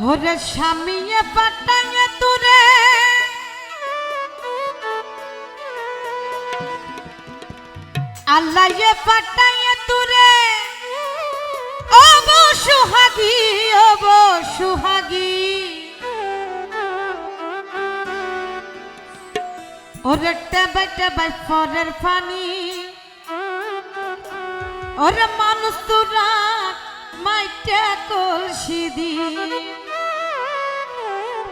ওরে স্বামীয়ে পাটাইয়ে তুরে আল্লাহয়ে পাটাইয়ে তুরে of সুহাগী of সুহাগী। ওরে টেবাই টেবাই ফরের পানি। ওরে মানুষ তোরা মাইটা কলসি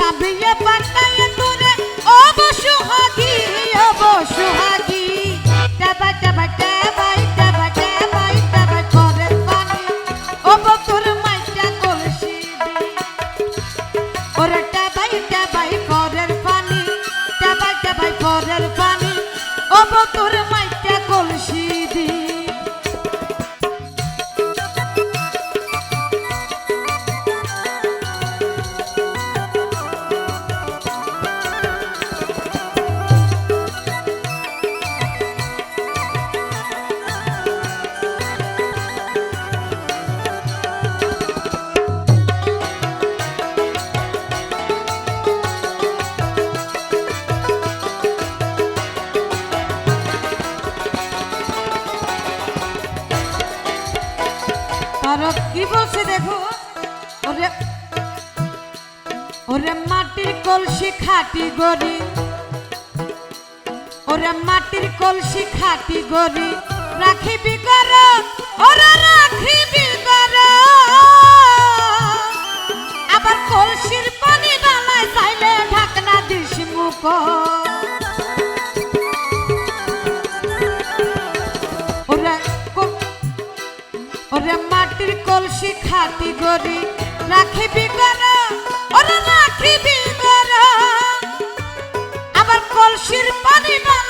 সাবিয়ে পাটাইয়ে তুরে ও বসুহাগি আর কি বলছে দেখো? ওরে ওরে মাটির কলসি খাটি গরি ওরে মাটির কলসি খাটি গরি রাখিবি কর ওরে রাখিবি কর আবার কলসির পানি বানায় চাইলে ঢাকনা দিস মুখ কলসি খাটি গরি রাখিবি গর ওরে রাখিবি গর আবার কলসির পানি বানা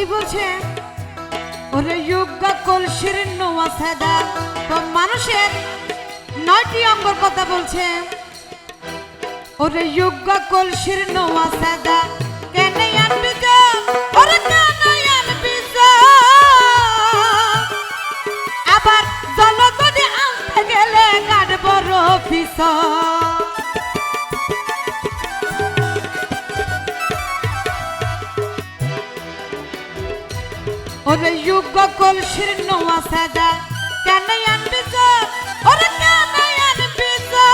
কি বলছে? ওরে যোগ্যা কলসির নোয়া সাদা। তো মানুষের নয়টি অঙ্গর কথা বলছে। ওরে যোগ্যা কলসির নোয়া সাদা। কেন আনবি ওরে কেন আনবি আবার জলগদি আনতে গেলে গাড় বড় পিসা যুগ কলসির নোয়া সাদা কেন আনবি ওরে কেন আনবি তো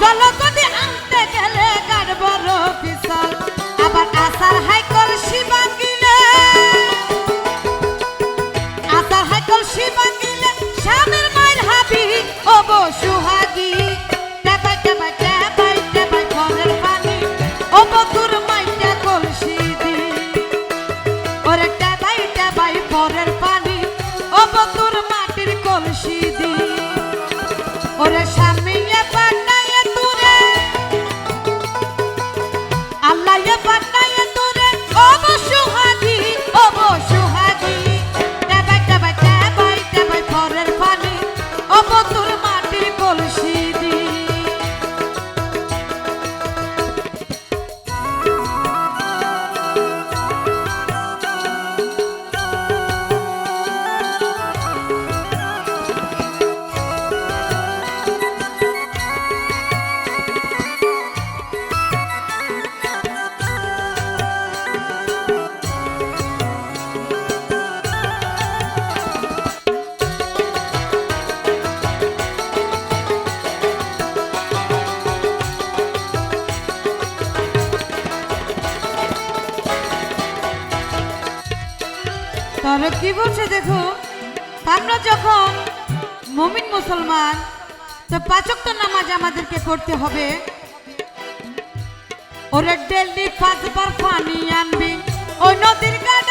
জলগদি আনতে গেলে গাড় বড় পিছল আবার আসার হাই কলসি বাঙ্গিলে আসার হাই কলসি বাঙ্গিলে স্বামীর মায়ের হাবি, ও বো সুহাগী। তাহলে কি বলছে দেখো? আমরা যখন মমিন মুসলমান, তো পাচক তো নামাজ আমাদেরকে করতে হবে। ওরে ডেলি পাঁচবার পানি আনবি। ওই নদীর গাড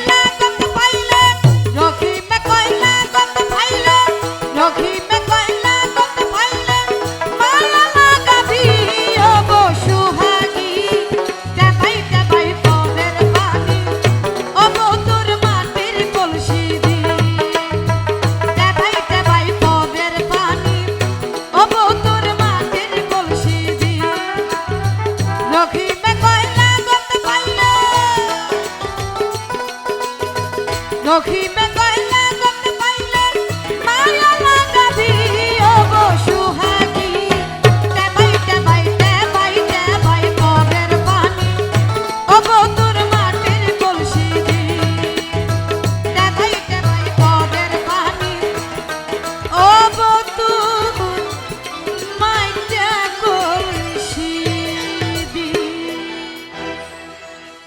Cogíme con...